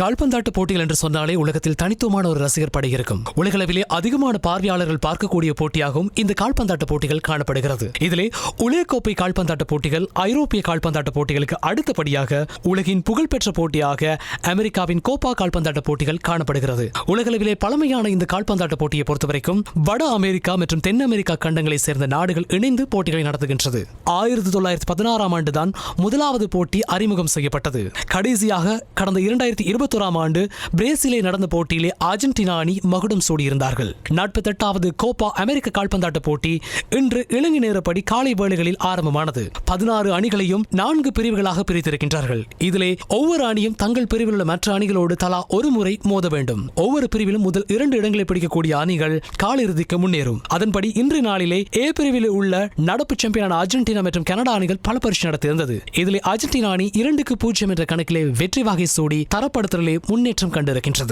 கால்பந்தாட்டு போட்டிகள் என்று சொன்னாலே உலகத்தில் தனித்துவமான ஒரு ரசிகர் படை இருக்கும். உலகளவிலே அதிகமான பார்வையாளர்கள் பார்க்கக்கூடிய போட்டியாகவும் இந்த கால்பந்தாட்டு போட்டிகள் காணப்படுகிறது. இதிலே உலகக்கோப்பை கால்பந்தாட்டு போட்டிகள் ஐரோப்பிய கால்பந்தாட்டு போட்டிகளுக்கு அடுத்தபடியாக உலகின் புகழ்பெற்ற போட்டியாக அமெரிக்காவின் கோப்பா கால்பந்தாட்டு போட்டிகள் காணப்படுகிறது. உலகளவிலே பழமையான இந்த கால்பந்தாட்டு போட்டியை பொறுத்தவரைக்கும் வட அமெரிக்கா மற்றும் தென் அமெரிக்கா கண்டங்களை சேர்ந்த நாடுகள் இணைந்து போட்டிகளை நடத்துகின்றது. ஆயிரத்தி தொள்ளாயிரத்தி பதினாறாம் ஆண்டுதான் முதலாவது போட்டி அறிமுகம் செய்யப்பட்டது. கடைசியாக கடந்த இரண்டாயிரத்தி இருபத்தோராம் ஆண்டு பிரேசிலே நடந்த போட்டியிலே அர்ஜென்டினா அணி மகுடம் சூடியிருந்தார்கள். நாற்பத்தெட்டாவது கோப்பா அமெரிக்க கால்பந்தாட்ட போட்டி இன்று இலங்கை நேரப்படி காலை வேளைகளில் ஆரம்பமானது. பதினாறு அணிகளையும் நான்கு பிரிவுகளாக பிரித்திருக்கின்றார்கள். இதிலே ஒவ்வொரு அணியும் தங்கள் பிரிவில் உள்ள மற்ற அணிகளோடு தலா ஒரு முறை மோத வேண்டும். ஒவ்வொரு பிரிவிலும் முதல் இரண்டு இடங்களை பிடிக்கக்கூடிய அணிகள் காலிறுதிக்கு முன்னேறும். அதன்படி இன்று நாளிலே ஏ பிரிவில் உள்ள நடப்பு சாம்பியனான அர்ஜென்டினா மற்றும் கனடா அணிகள் பல பரிசு நடத்தியிருந்தது. இதில் அர்ஜென்டினா அணி இரண்டுக்கு பூஜ்ஜியம் என்ற கணக்கிலே வெற்றி வகை சூடி தரப்படுத்த தரப்படுத்தலிலே முன்னேற்றம் கண்டிருக்கின்றது.